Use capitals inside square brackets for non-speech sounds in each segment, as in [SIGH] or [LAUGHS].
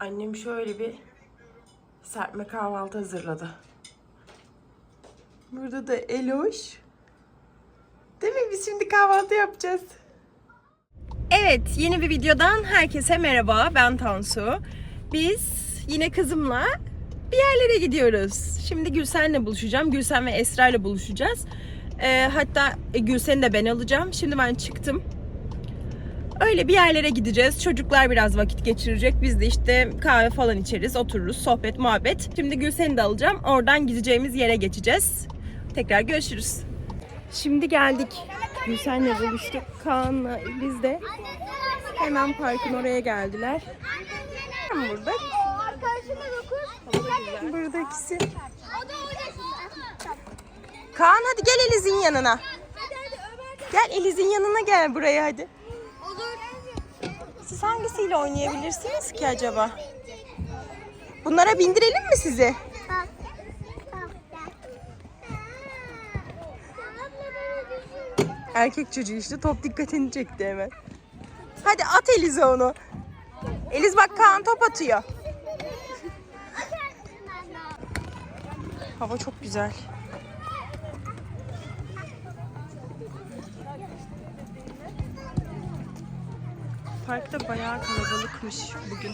Annem şöyle bir serpme kahvaltı hazırladı. Burada da Eloş. Değil mi? Biz şimdi kahvaltı yapacağız. Evet, yeni bir videodan herkese merhaba. Ben Tansu. Biz yine kızımla bir yerlere gidiyoruz. Şimdi Gülsen'le buluşacağım. Gülsen ve Esra'yla buluşacağız. Ee, hatta e, Gülsen'i de ben alacağım. Şimdi ben çıktım. Öyle bir yerlere gideceğiz. Çocuklar biraz vakit geçirecek. Biz de işte kahve falan içeriz, otururuz, sohbet, muhabbet. Şimdi Gülsen'i de alacağım. Oradan gideceğimiz yere geçeceğiz. Tekrar görüşürüz. Şimdi geldik. Gülsen'le buluştuk. Kaan'la biz de hemen parkın oraya geldiler. Burada. Burada ikisi. Kaan hadi gel Eliz'in yanına. Gel Eliz'in yanına gel buraya hadi. Siz hangisiyle oynayabilirsiniz ki acaba? Bunlara bindirelim mi sizi? Erkek çocuğu işte top dikkatini çekti hemen. Hadi at Eliz'e onu. Eliz bak Kaan top atıyor. Hava çok güzel. Parkta bayağı kalabalıkmış bugün.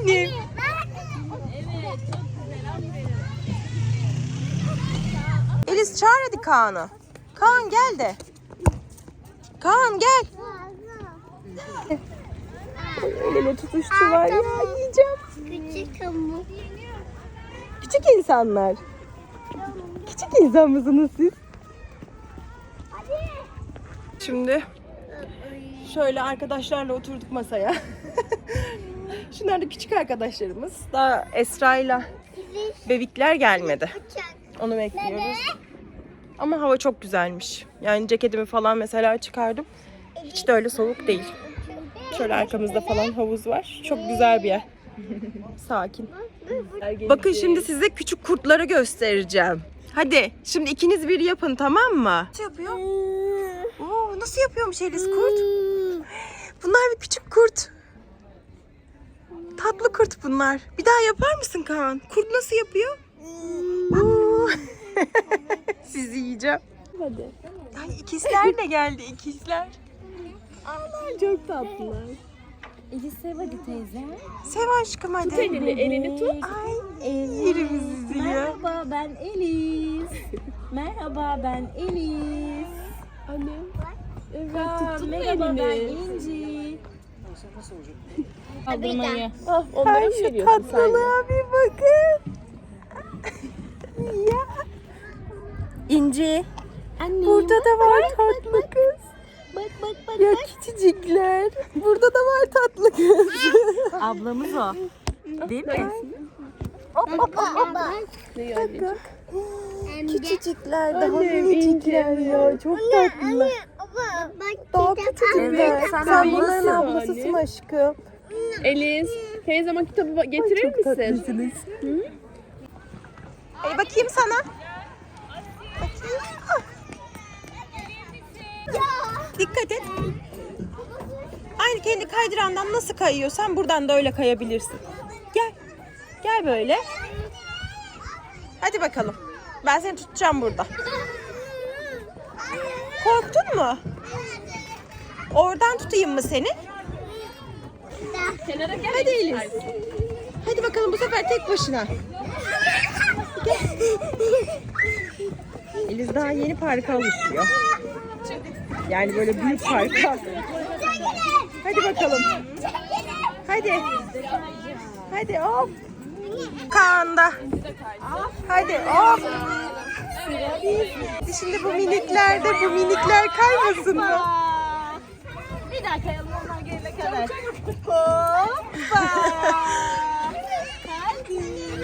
Anne. Eliz çağır hadi Kaan'ı. Kaan gel de. Kaan gel. El ele tutuştular ya yiyeceğim. Küçük ama. Küçük insanlar. Küçük insan mısınız siz? Şimdi şöyle arkadaşlarla oturduk masaya. [LAUGHS] Şunlar da küçük arkadaşlarımız. Daha Esra'yla bebekler gelmedi. Onu bekliyoruz. Ama hava çok güzelmiş. Yani ceketimi falan mesela çıkardım. Hiç de öyle soğuk değil. Şöyle arkamızda falan havuz var. Çok güzel bir yer. Sakin. Bakın şimdi size küçük kurtları göstereceğim. Hadi şimdi ikiniz bir yapın tamam mı? Nasıl yapıyor? Oo, nasıl yapıyormuş Elis kurt? Bunlar bir küçük kurt. Tatlı kurt bunlar. Bir daha yapar mısın Kaan? Kurt nasıl yapıyor? [LAUGHS] Sizi yiyeceğim. Hadi. Ay ikizler de geldi ikizler. Allah çok tatlılar. Elif hadi teyze. Sev aşkım hadi. elini, elini tut. Ay yerim sizi ya. Merhaba ben Elif. Merhaba ben Elif. Anne. Evet tuttum Merhaba ben İnci. Ablamayı. Ah, Ay şu tatlılığa bir bakın. [LAUGHS] ya. İnci. Anne. Burada da var tatlı kız. Bak bak bak. Ya küçücükler. Burada da var tatlı kız. Ablamız o. Değil mi? Küçücükler daha minicikler ya. Çok tatlılar. Daha küçücükler. Sen bunların ablasısın ablasısın aşkım. Eliz, teyze zaman kitabı getirir Çok misin? tatlısınız. Hey, bakayım sana. Bakayım. Dikkat et. Aynı kendi kaydırandan nasıl kayıyorsan buradan da öyle kayabilirsin. Gel. Gel böyle. Hadi bakalım. Ben seni tutacağım burada. Korktun mu? Oradan tutayım mı seni? Kenara gel. Hadi Elif. Hadi bakalım bu sefer tek başına. Gel. Eliz daha yeni parka alışıyor. Yani böyle büyük parka. Hadi bakalım. Hadi. Hadi hop. Kaan'da. Hadi hop. Şimdi bu minikler de bu minikler kaymasın mı? Bir daha kayalım onlar gelene kadar.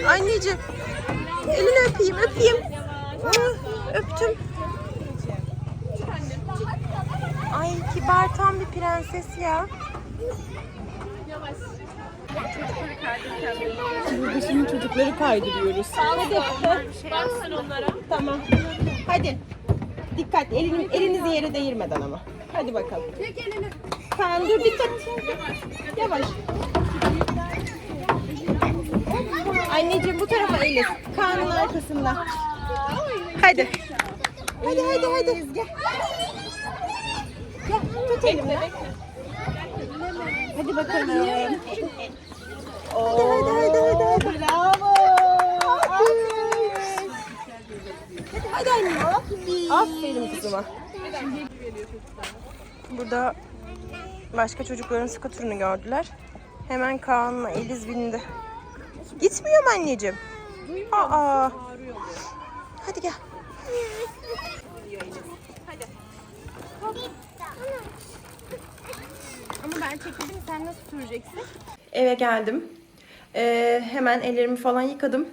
Anneciğim. Elini öpeyim, öpeyim. Ah, Öptüm. Tam bir prenses ya. Burada şimdi çocukları kaydırıyoruz. Hadi. Bak sen onlara. Tamam. Hadi. Dikkat elini, elinizi yere değirmeden ama. Hadi bakalım. Çek elini. Kaan dur dikkat. Yavaş. Anneciğim bu tarafa Elif. Kaan'ın arkasında. Hadi. Hadi hadi hadi. Gel. Tut. Hadi bakalım. Hadi hadi hadi hadi. hadi. Bravo. Aferin. Hadi anne. Aferin kızıma. Burada başka çocukların skuturunu gördüler. Hemen Kaan'la Eliz bindi. Gitmiyor mu anneciğim? Aa. Hadi gel. Ama ben çekildim sen nasıl süreceksin? Eve geldim. Ee, hemen ellerimi falan yıkadım.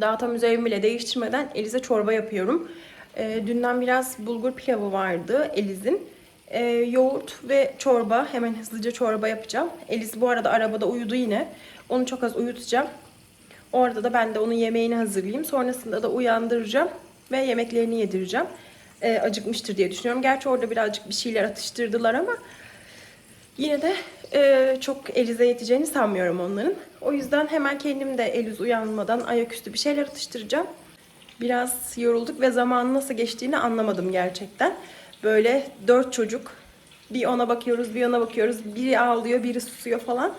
Daha tam üzerimi bile değiştirmeden Eliz'e çorba yapıyorum. Ee, dünden biraz bulgur pilavı vardı Eliz'in. Ee, yoğurt ve çorba. Hemen hızlıca çorba yapacağım. Eliz bu arada arabada uyudu yine. Onu çok az uyutacağım. O arada da ben de onun yemeğini hazırlayayım. Sonrasında da uyandıracağım ve yemeklerini yedireceğim. Ee, acıkmıştır diye düşünüyorum. Gerçi orada birazcık bir şeyler atıştırdılar ama Yine de e, çok Eliz'e yeteceğini sanmıyorum onların. O yüzden hemen kendim de Eliz uyanmadan ayaküstü bir şeyler atıştıracağım. Biraz yorulduk ve zamanın nasıl geçtiğini anlamadım gerçekten. Böyle dört çocuk. Bir ona bakıyoruz, bir ona bakıyoruz. Biri ağlıyor, biri susuyor falan.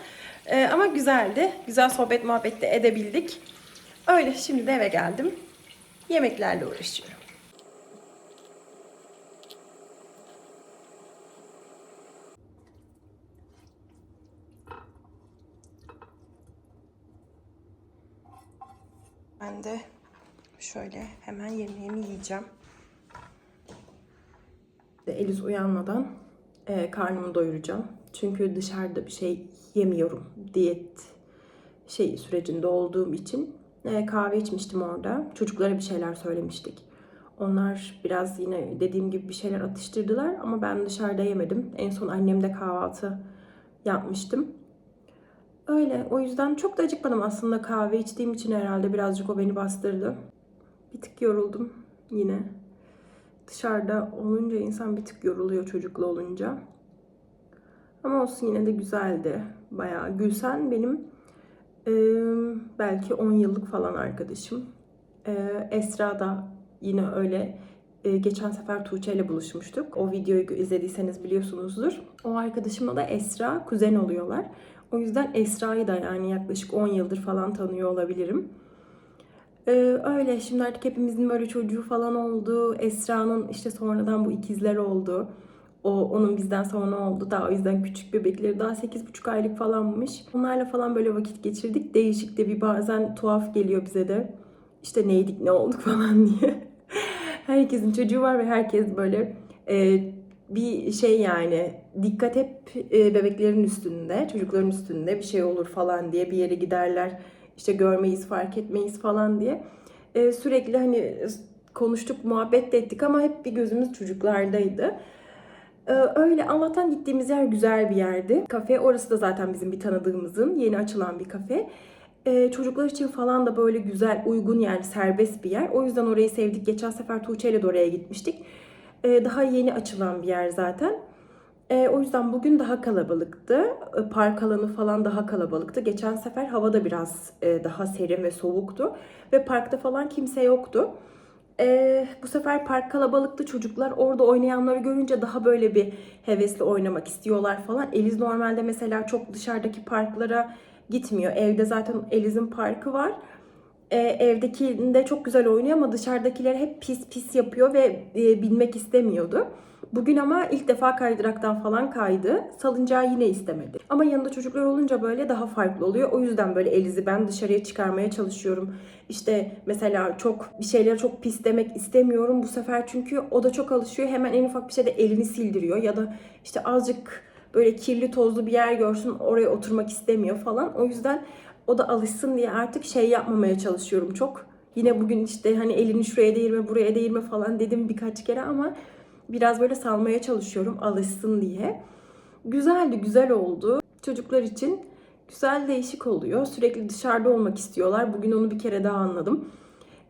E, ama güzeldi. Güzel sohbet muhabbet de edebildik. Öyle şimdi de eve geldim. Yemeklerle uğraşıyorum. Ben de şöyle hemen yemeğimi yiyeceğim. Eliz uyanmadan e, karnımı doyuracağım. Çünkü dışarıda bir şey yemiyorum. Diyet şey sürecinde olduğum için e, kahve içmiştim orada. Çocuklara bir şeyler söylemiştik. Onlar biraz yine dediğim gibi bir şeyler atıştırdılar ama ben dışarıda yemedim. En son annemde kahvaltı yapmıştım. Öyle. O yüzden çok da acıkmadım aslında kahve içtiğim için herhalde birazcık o beni bastırdı. Bir tık yoruldum yine. Dışarıda olunca insan bir tık yoruluyor çocuklu olunca. Ama olsun yine de güzeldi. Bayağı. Gülsen benim e, belki 10 yıllık falan arkadaşım. E, Esra da yine öyle. E, geçen sefer Tuğçe ile buluşmuştuk. O videoyu izlediyseniz biliyorsunuzdur. O arkadaşımla da Esra kuzen oluyorlar. O yüzden Esra'yı da yani yaklaşık 10 yıldır falan tanıyor olabilirim. Ee, öyle şimdi artık hepimizin böyle çocuğu falan oldu. Esra'nın işte sonradan bu ikizler oldu. O onun bizden sonra oldu. Daha o yüzden küçük bebekleri daha 8,5 aylık falanmış. Onlarla falan böyle vakit geçirdik. Değişik de bir bazen tuhaf geliyor bize de. İşte neydik ne olduk [LAUGHS] falan diye. Herkesin çocuğu var ve herkes böyle e, bir şey yani dikkat hep e, bebeklerin üstünde, çocukların üstünde bir şey olur falan diye bir yere giderler. işte görmeyiz, fark etmeyiz falan diye. E, sürekli hani konuştuk, muhabbet de ettik ama hep bir gözümüz çocuklardaydı. E, öyle Allah'tan gittiğimiz yer güzel bir yerdi. Kafe orası da zaten bizim bir tanıdığımızın yeni açılan bir kafe. Çocuklar için falan da böyle güzel, uygun yani serbest bir yer. O yüzden orayı sevdik. Geçen sefer Tuğçe ile de oraya gitmiştik. E, daha yeni açılan bir yer zaten. E, o yüzden bugün daha kalabalıktı. E, park alanı falan daha kalabalıktı. Geçen sefer hava da biraz e, daha serin ve soğuktu. Ve parkta falan kimse yoktu. E, bu sefer park kalabalıktı. Çocuklar orada oynayanları görünce daha böyle bir hevesli oynamak istiyorlar falan. Eliz normalde mesela çok dışarıdaki parklara gitmiyor. Evde zaten Eliz'in parkı var. E, evdekinde çok güzel oynuyor ama dışarıdakiler hep pis pis yapıyor ve e, bilmek istemiyordu. Bugün ama ilk defa kaydıraktan falan kaydı. Salıncağı yine istemedi. Ama yanında çocuklar olunca böyle daha farklı oluyor. O yüzden böyle Eliz'i ben dışarıya çıkarmaya çalışıyorum. İşte mesela çok bir şeyleri çok pis demek istemiyorum bu sefer çünkü o da çok alışıyor. Hemen en ufak bir şeyde elini sildiriyor ya da işte azıcık böyle kirli tozlu bir yer görsün oraya oturmak istemiyor falan. O yüzden o da alışsın diye artık şey yapmamaya çalışıyorum çok. Yine bugün işte hani elini şuraya değirme buraya değirme falan dedim birkaç kere ama biraz böyle salmaya çalışıyorum alışsın diye. Güzeldi, güzel oldu. Çocuklar için güzel değişik oluyor. Sürekli dışarıda olmak istiyorlar. Bugün onu bir kere daha anladım.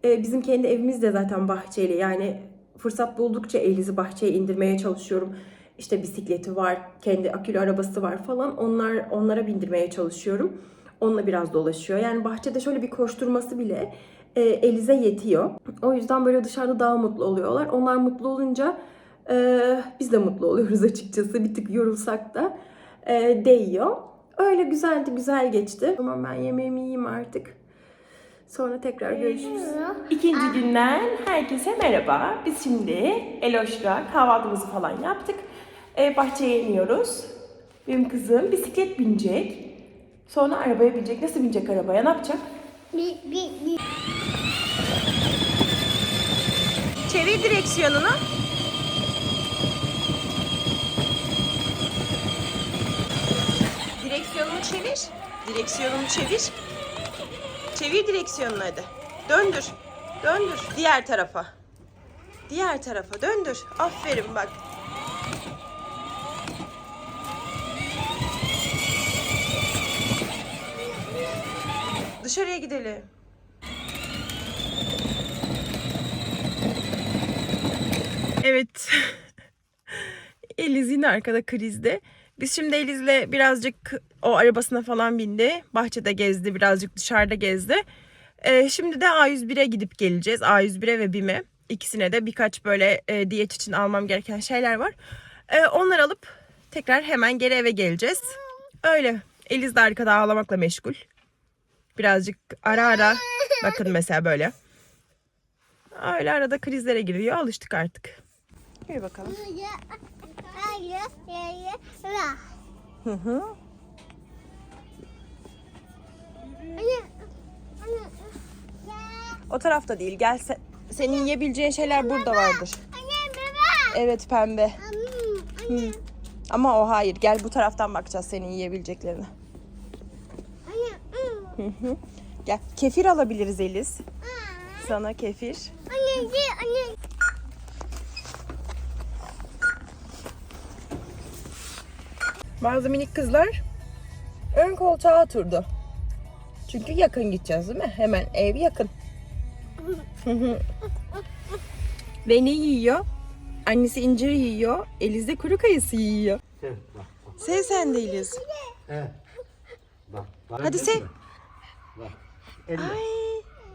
Ee, bizim kendi evimiz de zaten bahçeli. Yani fırsat buldukça Eliz'i bahçeye indirmeye çalışıyorum. İşte bisikleti var, kendi akülü arabası var falan. Onlar onlara bindirmeye çalışıyorum. Onunla biraz dolaşıyor. Yani bahçede şöyle bir koşturması bile e, Eliz'e yetiyor. O yüzden böyle dışarıda daha mutlu oluyorlar. Onlar mutlu olunca e, biz de mutlu oluyoruz [LAUGHS] açıkçası. Bir tık yorulsak da e, değiyor. Öyle güzeldi, güzel geçti. Tamam ben yemeğimi yiyeyim artık. Sonra tekrar görüşürüz. İkinci günden herkese merhaba. Biz şimdi Eloş'la kahvaltımızı falan yaptık. Ee, bahçeye iniyoruz. Benim kızım bisiklet binecek. Sonra arabaya binecek. Nasıl binecek arabaya? Ne yapacak? Bir, bir, bir. Çevir direksiyonunu. Direksiyonunu çevir. Direksiyonunu çevir. Çevir direksiyonunu hadi. Döndür. Döndür. Diğer tarafa. Diğer tarafa döndür. Aferin bak. Dışarıya gidelim. Evet. [LAUGHS] Eliz yine arkada krizde. Biz şimdi Eliz'le birazcık o arabasına falan bindi. Bahçede gezdi, birazcık dışarıda gezdi. Ee, şimdi de A101'e gidip geleceğiz. A101'e ve BİM'e. İkisine de birkaç böyle e, diyet için almam gereken şeyler var. Ee, onları alıp tekrar hemen geri eve geleceğiz. Öyle. Eliz de arkada ağlamakla meşgul. Birazcık ara ara. Bakın mesela böyle. Öyle arada krizlere giriyor. Alıştık artık. Yürü bakalım. Hı hı. O tarafta değil. Gel sen, senin yiyebileceğin şeyler burada vardır. Evet pembe. Anne, Ama o hayır. Gel bu taraftan bakacağız senin yiyebileceklerine. Hı hı. Gel. Kefir alabiliriz Eliz. Sana kefir. Anne, anne. Bazı minik kızlar ön koltuğa oturdu. Çünkü yakın gideceğiz değil mi? Hemen ev yakın. Ve ne yiyor? Annesi incir yiyor. Eliz de kuru kayısı yiyor. Sev, sen de Eliz. Evet. Bak, bak. Hadi sev. Bak. Elle. Ay,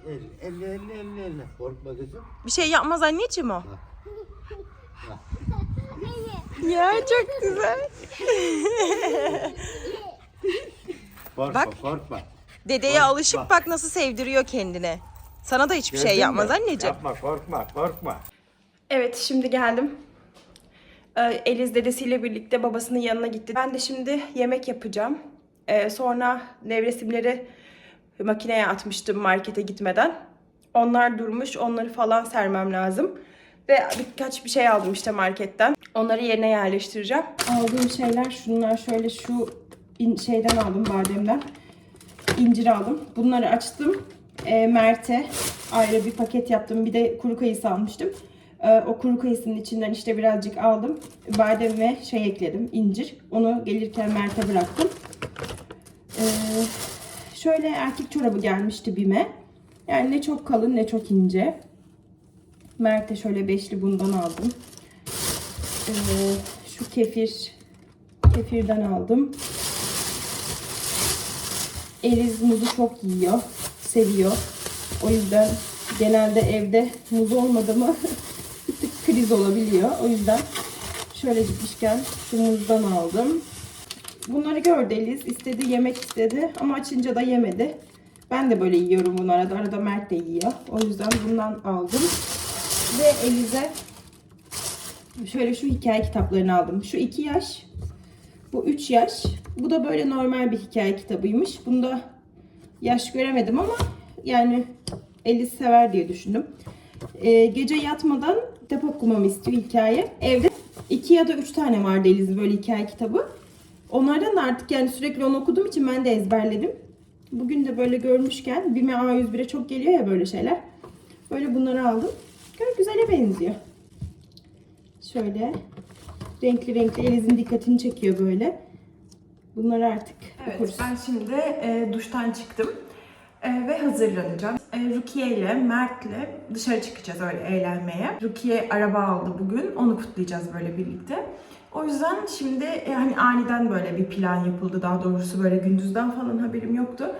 Elle, elle, elle, elle, elle. Korkma kızım. bir şey yapmaz anneciğim o. Bak. Ya çok güzel. Korkma, Bak. korkma. Dedeye Bak, alışık bak. bak nasıl sevdiriyor kendine. Sana da hiçbir şey Gördün yapmaz mü? anneciğim. Yapma, korkma, korkma. Evet şimdi geldim. Ee, Eliz dedesiyle birlikte babasının yanına gitti. Ben de şimdi yemek yapacağım. Ee, sonra nevresimleri makineye atmıştım markete gitmeden. Onlar durmuş. Onları falan sermem lazım. Ve birkaç bir şey aldım işte marketten. Onları yerine yerleştireceğim. Aldığım şeyler şunlar. Şöyle şu şeyden aldım bademden. İncir aldım. Bunları açtım. E, Mert'e ayrı bir paket yaptım. Bir de kuru kayısı almıştım. E, o kuru kayısının içinden işte birazcık aldım. Badem ve şey ekledim. incir. Onu gelirken Mert'e bıraktım. E, şöyle erkek çorabı gelmişti BİM'e. Yani ne çok kalın ne çok ince. Mert'e şöyle beşli bundan aldım. E, şu kefir kefirden aldım. Eliz muzu çok yiyor, seviyor. O yüzden genelde evde muz olmadı mı [LAUGHS] kriz olabiliyor. O yüzden şöyle gitmişken şu muzdan aldım. Bunları gördü Eliz. istedi, yemek istedi ama açınca da yemedi. Ben de böyle yiyorum bunu arada. Arada Mert de yiyor. O yüzden bundan aldım. Ve Eliz'e şöyle şu hikaye kitaplarını aldım. Şu 2 yaş, bu 3 yaş. Bu da böyle normal bir hikaye kitabıymış. Bunda yaş göremedim ama yani Eliz sever diye düşündüm. Ee, gece yatmadan kitap okumamı istiyor hikaye. Evde 2 ya da 3 tane vardı Eliz'in böyle hikaye kitabı. Onlardan da artık yani sürekli onu okuduğum için ben de ezberledim. Bugün de böyle görmüşken BİM'e A101'e çok geliyor ya böyle şeyler. Böyle bunları aldım. Gayet güzele benziyor. Şöyle renkli renkli Eliz'in dikkatini çekiyor böyle. Bunları artık Evet, okuruz. ben şimdi e, duştan çıktım e, ve hazırlanacağım. e, Rukiye ile Mert'le dışarı çıkacağız öyle eğlenmeye. Rukiye araba aldı bugün. Onu kutlayacağız böyle birlikte. O yüzden şimdi yani aniden böyle bir plan yapıldı. Daha doğrusu böyle gündüzden falan haberim yoktu.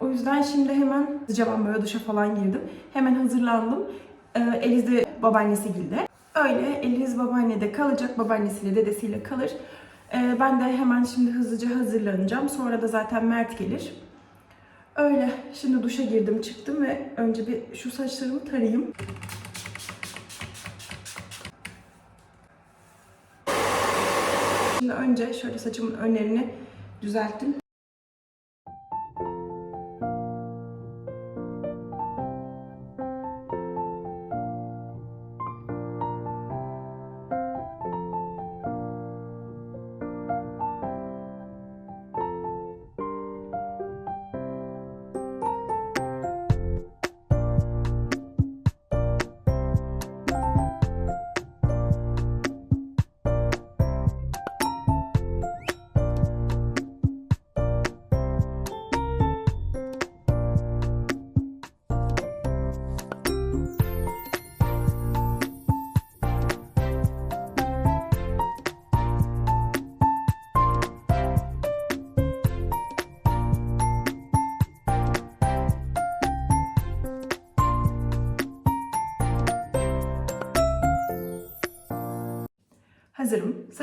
O yüzden şimdi hemen hızlıca ben böyle duşa falan girdim. Hemen hazırlandım. Ee, Eliz de babaannesi gilde. Öyle Eliz babaannede kalacak. Babaannesiyle dedesiyle kalır. Ee, ben de hemen şimdi hızlıca hazırlanacağım. Sonra da zaten Mert gelir. Öyle. Şimdi duşa girdim çıktım ve önce bir şu saçlarımı tarayayım. Şimdi önce şöyle saçımın önlerini düzelttim.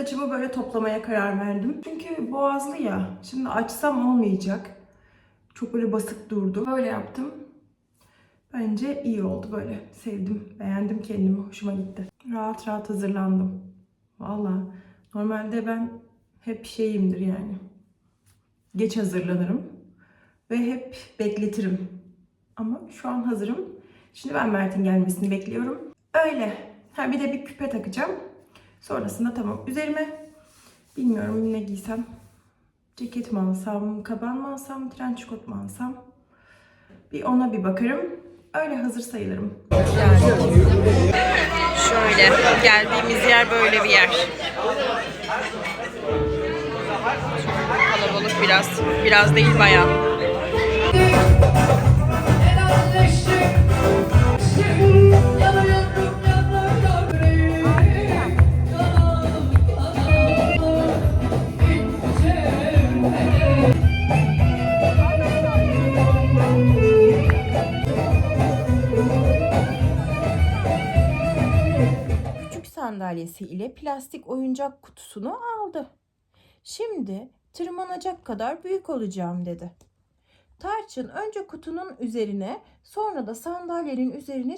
Saçımı böyle toplamaya karar verdim. Çünkü boğazlı ya. Şimdi açsam olmayacak. Çok böyle basık durdu. Böyle yaptım. Bence iyi oldu böyle. Sevdim. Beğendim kendimi. Hoşuma gitti. Rahat rahat hazırlandım. Valla. Normalde ben hep şeyimdir yani. Geç hazırlanırım. Ve hep bekletirim. Ama şu an hazırım. Şimdi ben Mert'in gelmesini bekliyorum. Öyle. Ha bir de bir küpe takacağım. Sonrasında tamam. Üzerime bilmiyorum ne giysem. Ceket mi alsam, kaban mı alsam, trench coat mu alsam? Bir ona bir bakarım. Öyle hazır sayılırım. Şöyle geldiğimiz yer böyle bir yer. Kalabalık biraz. Biraz değil bayağı. Sandalyesi ile plastik oyuncak kutusunu aldı. Şimdi tırmanacak kadar büyük olacağım dedi. Tarçın önce kutunun üzerine sonra da sandalyenin üzerine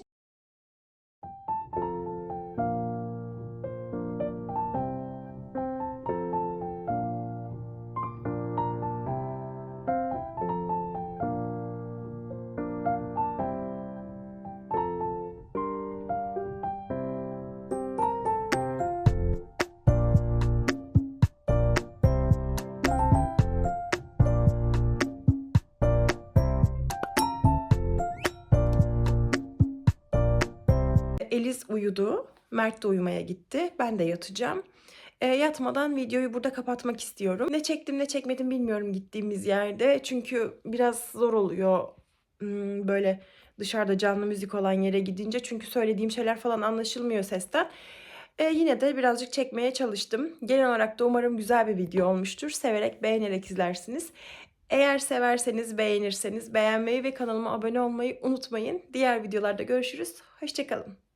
Eliz uyudu. Mert de uyumaya gitti. Ben de yatacağım. E, yatmadan videoyu burada kapatmak istiyorum. Ne çektim ne çekmedim bilmiyorum gittiğimiz yerde. Çünkü biraz zor oluyor hmm, böyle dışarıda canlı müzik olan yere gidince. Çünkü söylediğim şeyler falan anlaşılmıyor sesten. E, yine de birazcık çekmeye çalıştım. Genel olarak da umarım güzel bir video olmuştur. Severek, beğenerek izlersiniz. Eğer severseniz, beğenirseniz beğenmeyi ve kanalıma abone olmayı unutmayın. Diğer videolarda görüşürüz. Hoşçakalın.